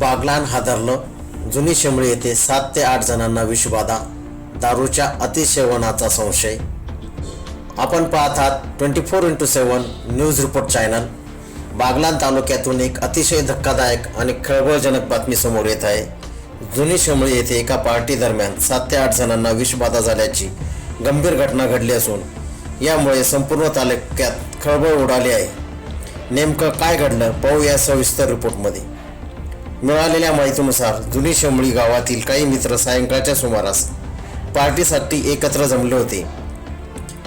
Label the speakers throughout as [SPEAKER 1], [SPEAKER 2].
[SPEAKER 1] बागलान हादरलं. जुनी शेमळी येथे सात ते आठ जणांना विषबाधा. दारूच्या अतिसेवनाचा संशय. आपण पाहत आहात twenty four into seven news report channel. Baglan तालुक्यातून एक अतिशय धक्कादायक आणि खळबळजनक बातमी समोर येत आहे. जुनी शेमळी येथे एका पार्टी दरम्यान सात ते आठ जणांना विषबाधा झाल्याची गंभीर घटना घडली असून यामुळे संपूर्ण तालुक्यात खळबळ उडाली आहे. नेमकं काय घडलं? पाहूया सविस्तर रिपोर्टमध्ये. मिळालेल्या माहितीनुसार जुनी शेंबळी गावातील काही मित्र सायंकाळच्या सुमारास पार्टीसाठी एकत्र जमले होते.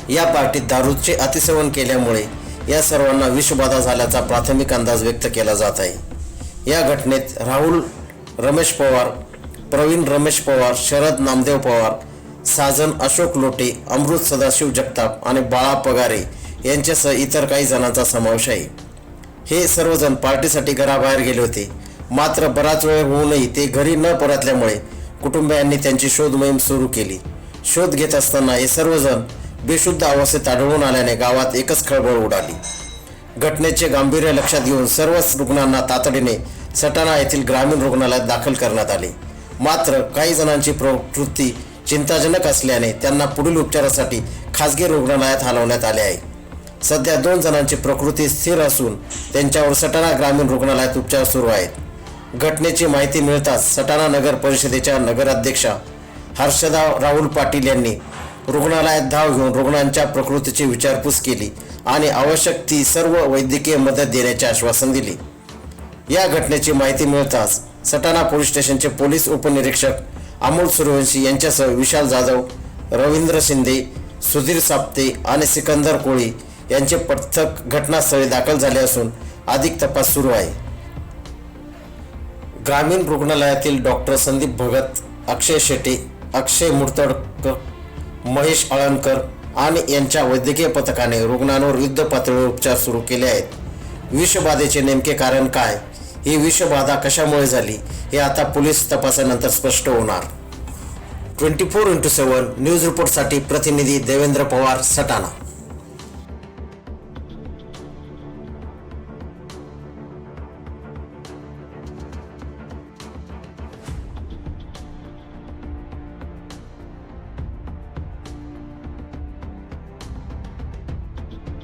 [SPEAKER 1] या पार्टीत दारूचे अतिसेवन केल्यामुळे या सर्वांना विषबाधा झाल्याचा प्राथमिक अंदाज व्यक्त केला जात आहे. या घटनेत राहुल रमेश पवार प्रवीण रमेश पवार शरद नामदेव पवार साजन अशोक लोटे अमृत सदाशिव जगताप आणि बाळा पगारे यांच्यासह इतर काही जणांचा समावेश आहे. हे सर्वजण पार्टीसाठी घराबाहेर गेले होते. मात्र बराच वेळ होऊनही ते घरी न परतल्यामुळे कुटुंबियांनी त्यांची शोध मोहीम सुरू केली. शोध घेत असताना हे सर्वजण बेशुद्ध अवस्थेत आढळून आल्याने गावात एकच खळबळ उडाली. घटनेचे गांभीर्य लक्षात घेऊन सर्वच रुग्णांना तातडीने सटाणा येथील ग्रामीण रुग्णालयात दाखल करण्यात आले. मात्र काही जणांची प्रकृती चिंताजनक असल्याने त्यांना पुढील उपचारासाठी खासगी रुग्णालयात हलवण्यात आले आहे. सध्या दोन जणांची प्रकृती स्थिर असून त्यांच्यावर सटाणा ग्रामीण रुग्णालयात उपचार सुरू आहेत. घटनेची माहिती मिळताच सटाणा नगर परिषदेच्या नगराध्यक्षा हर्षदा राहुल पाटील यांनी रुग्णालयात धाव घेऊन रुग्णांच्या प्रकृतीची विचारपूस केली आणि आवश्यक ती सर्व वैद्यकीय मदत देण्याचे आश्वासन दिले. या घटनेची माहिती मिळताच सटाणा पोलीस स्टेशनचे पोलीस उपनिरीक्षक अमोल सूर्यवंशी यांच्यासह विशाल जाधव रवींद्र शिंदे सुधीर साप्ते आणि सिकंदर कोळी यांचे पथक घटनास्थळी दाखल झाले असून अधिक तपास सुरू आहे. ग्रामीण रुग्णालयातील डॉक्टर संदीप भगत अक्षय शेट्टी अक्षय मुर्तडकर महेश आळणकर आणि यांच्या वैद्यकीय पथकाने रुग्णांवर युद्ध पातळीवर उपचार सुरू केले आहेत. विषबाधेचे नेमके कारण काय? ही विषबाधा कशामुळे झाली? हे आता पोलीस तपासानंतर स्पष्ट होणार. Twenty four into seven news रिपोर्टसाठी प्रतिनिधी देवेंद्र पवार सटाणा.